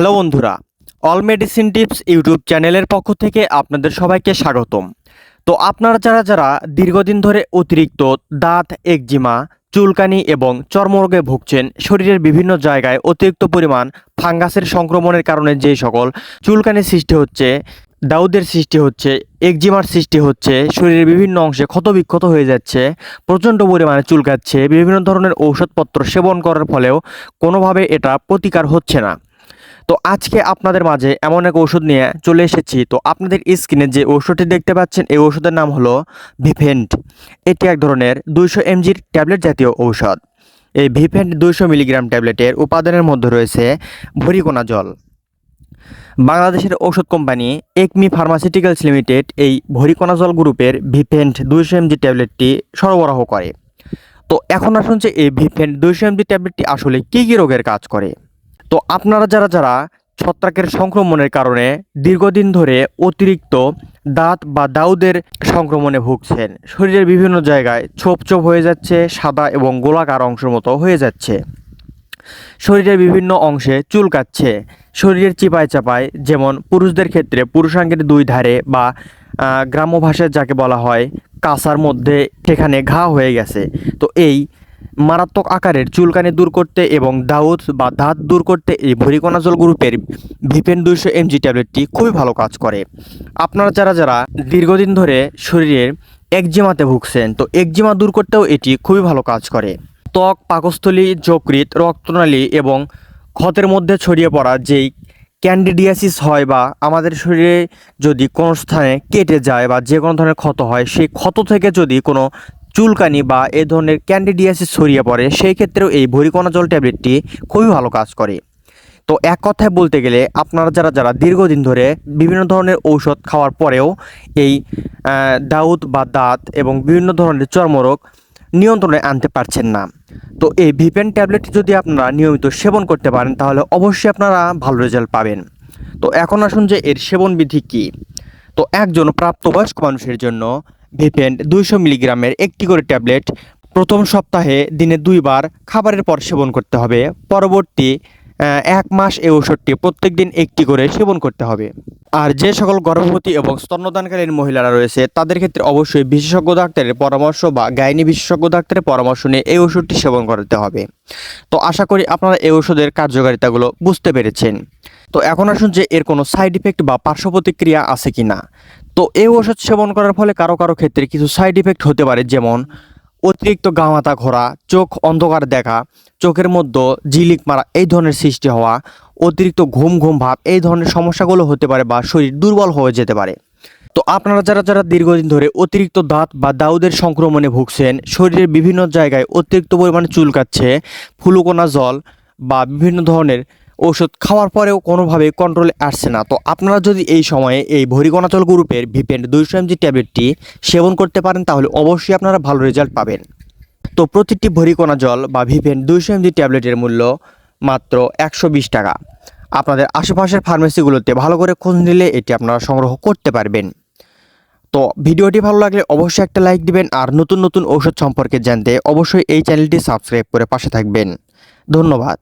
Hello বন্ধুরা, all medicine tips YouTube চ্যানেলের পক্ষ থেকে আপনাদের সবাইকে স্বাগতম। তো আপনারা যারা যারা দীর্ঘদিন ধরে অতিরিক্ত দাঁত, একজিমা, চুলকানি এবং চর্মরোগে ভুগছেন, শরীরের বিভিন্ন জায়গায় অতিরিক্ত পরিমাণ ফাঙ্গাসের সংক্রমণের কারণে যে সকল চুলকানি সৃষ্টি হচ্ছে, দাউদের সৃষ্টি হচ্ছে, একজিমার সৃষ্টি হচ্ছে, শরীরের বিভিন্ন অংশে ক্ষতবিক্ষত হয়ে যাচ্ছে, প্রচণ্ড পরিমাণে চুলকাচ্ছে, বিভিন্ন ধরনের ঔষধপত্র সেবন করার ফলেও কোনোভাবে এটা প্রতিকার হচ্ছে না। তো আজকে আপনাদের মাঝে এমন এক ওষুধ নিয়ে চলে এসেছি। তো আপনাদের স্ক্রিনে যে ওষুধটি দেখতে পাচ্ছেন, এই ওষুধের নাম হলো ভিফেন্ট এটি এক ধরনের দুইশো এমজির ট্যাবলেট জাতীয় ঔষধ। এই ভিফেন্ট দুইশো মিলিগ্রাম ট্যাবলেটের উপাদানের মধ্যে রয়েছে ভরিকোনা জল। বাংলাদেশের ঔষধ কোম্পানি একমি ফার্মাসিউটিক্যালস লিমিটেড এই ভরিকোনাজল গ্রুপের ভিফেন্ট দুইশো এমজি ট্যাবলেটটি সরবরাহ করে। তো এখন আসুন যে এই ভিফেন্ট দুইশো এমজি ট্যাবলেটটি আসলে কী কী রোগের কাজ করে। তো আপনারা যারা যারা ছত্রাকের সংক্রমণের কারণে দীর্ঘদিন ধরে অতিরিক্ত দাঁত বা দাউদের সংক্রমণে ভুগছেন, শরীরের বিভিন্ন জায়গায় ছোপ ছোপ হয়ে যাচ্ছে, সাদা এবং গোলাকার অংশের মতো হয়ে যাচ্ছে। শরীরের বিভিন্ন অংশে চুলকাচ্ছে শরীরের চিপায় চাপায়, যেমন পুরুষদের ক্ষেত্রে পুরুষাঙ্গের দুই ধারে বা গ্রাম্য ভাষায় যাকে বলা হয় কাঁসার মধ্যে সেখানে ঘা হয়ে গেছে। তো এই মারাত্মক আকারের চুলকানি দূর করতে এবং দাউদ বা দাঁত দূর করতে এই ভরিকোনাজল গ্রুপের ভিপেন দুইশো এমজি ট্যাবলেটটি খুবই ভালো কাজ করে। আপনারা যারা যারা দীর্ঘদিন ধরে শরীরের একজিমাতে ভুগছেন, তো একজিমা দূর করতেও এটি খুবই ভালো কাজ করে। ত্বক, পাকস্থলী যকৃত রক্তনালী এবং ক্ষতের মধ্যে ছড়িয়ে পড়া যেই ক্যান্ডিডিয়াসিস হয় বা আমাদের শরীরে যদি কোনো স্থানে কেটে যায় বা যে কোনো ধরনের ক্ষত হয়, সেই ক্ষত থেকে যদি কোনো চুলকানি বা এ ধরনের ক্যান্ডিডিয়াসিস ছড়িয়ে পড়ে, সেই ক্ষেত্রেও এই ভরিকণা জল ট্যাবলেটটি খুবই ভালো কাজ করে। তো এক কথায় বলতে গেলে, আপনারা যারা যারা দীর্ঘদিন ধরে বিভিন্ন ধরনের ঔষধ খাওয়ার পরেও এই দাউদ বা দাঁত এবং বিভিন্ন ধরনের চর্মরোগ নিয়ন্ত্রণে আনতে পারছেন না। তো এই ভিপেন ট্যাবলেট যদি আপনারা নিয়মিত সেবন করতে পারেন, তাহলে অবশ্যই আপনারা ভালো রেজাল্ট পাবেন। তো এখন আসুন যে এর সেবন বিধি কী। তো একজন প্রাপ্তবয়স্ক মানুষের জন্য ভিপেন্ট দুইশো মিলিগ্রামের একটি করে ট্যাবলেট। প্রথম সপ্তাহে দিনে দুইবার খাবারের পর সেবন করতে হবে। পরবর্তী এক মাস এই ওষুধটি প্রত্যেক দিন একটি করে সেবন করতে হবে। আর যে সকল গর্ভবতী এবং স্তন্যদানকালীন মহিলারা রয়েছে, তাদের ক্ষেত্রে অবশ্যই বিশেষজ্ঞ ডাক্তারের পরামর্শ বা গাইনি বিশেষজ্ঞ ডাক্তারের পরামর্শ নিয়ে এই ওষুধটি সেবন করতে হবে। তো আশা করি আপনারা এই ওষুধের কার্যকারিতাগুলো বুঝতে পেরেছেন। তো এখন আসুন যে এর কোনো সাইড ইফেক্ট বা পার্শ্ব প্রতিক্রিয়া আছে কি না তো এই ওষুধ সেবন করার ফলে কারও কারও ক্ষেত্রে কিছু সাইড ইফেক্ট হতে পারে, যেমন অতিরিক্ত গামাতা ঘোরা, চোখ অন্ধকার দেখা, চোখের মধ্যে জিলিক মারা এই ধরনের সৃষ্টি হওয়া, অতিরিক্ত ঘুম ঘুম ভাব এই ধরনের সমস্যাগুলো হতে পারে বা শরীর দুর্বল হয়ে যেতে পারে। তো আপনারা যারা যারা দীর্ঘদিন ধরে অতিরিক্ত দাঁত বা দাউদের সংক্রমণে ভুগছেন, শরীরের বিভিন্ন জায়গায় অতিরিক্ত পরিমাণে চুলকাচ্ছে, ফুলুকোনা জল বা বিভিন্ন ধরনের ওষুধ খাওয়ার পরেও কোনোভাবে কন্ট্রোলে আসছে না। তো আপনারা যদি এই সময়ে এই ভরিকণাচল গ্রুপের ভিপেন্ট দুইশো এমজি ট্যাবলেটটি সেবন করতে পারেন, তাহলে অবশ্যই আপনারা ভালো রেজাল্ট পাবেন। তো প্রতিটি ভরিকণা জল বা ভিপেন্ট দুইশো এমজি ট্যাবলেটের মূল্য মাত্র একশো বিশ টাকা। আপনাদের আশেপাশের ফার্মেসিগুলোতে ভালো করে খোঁজ নিলে এটি আপনারা সংগ্রহ করতে পারবেন। তো ভিডিওটি ভালো লাগলে অবশ্যই একটা লাইক দিবেন, আর নতুন নতুন ঔষধ সম্পর্কে জানতে অবশ্যই এই চ্যানেলটি সাবস্ক্রাইব করে পাশে থাকবেন। ধন্যবাদ।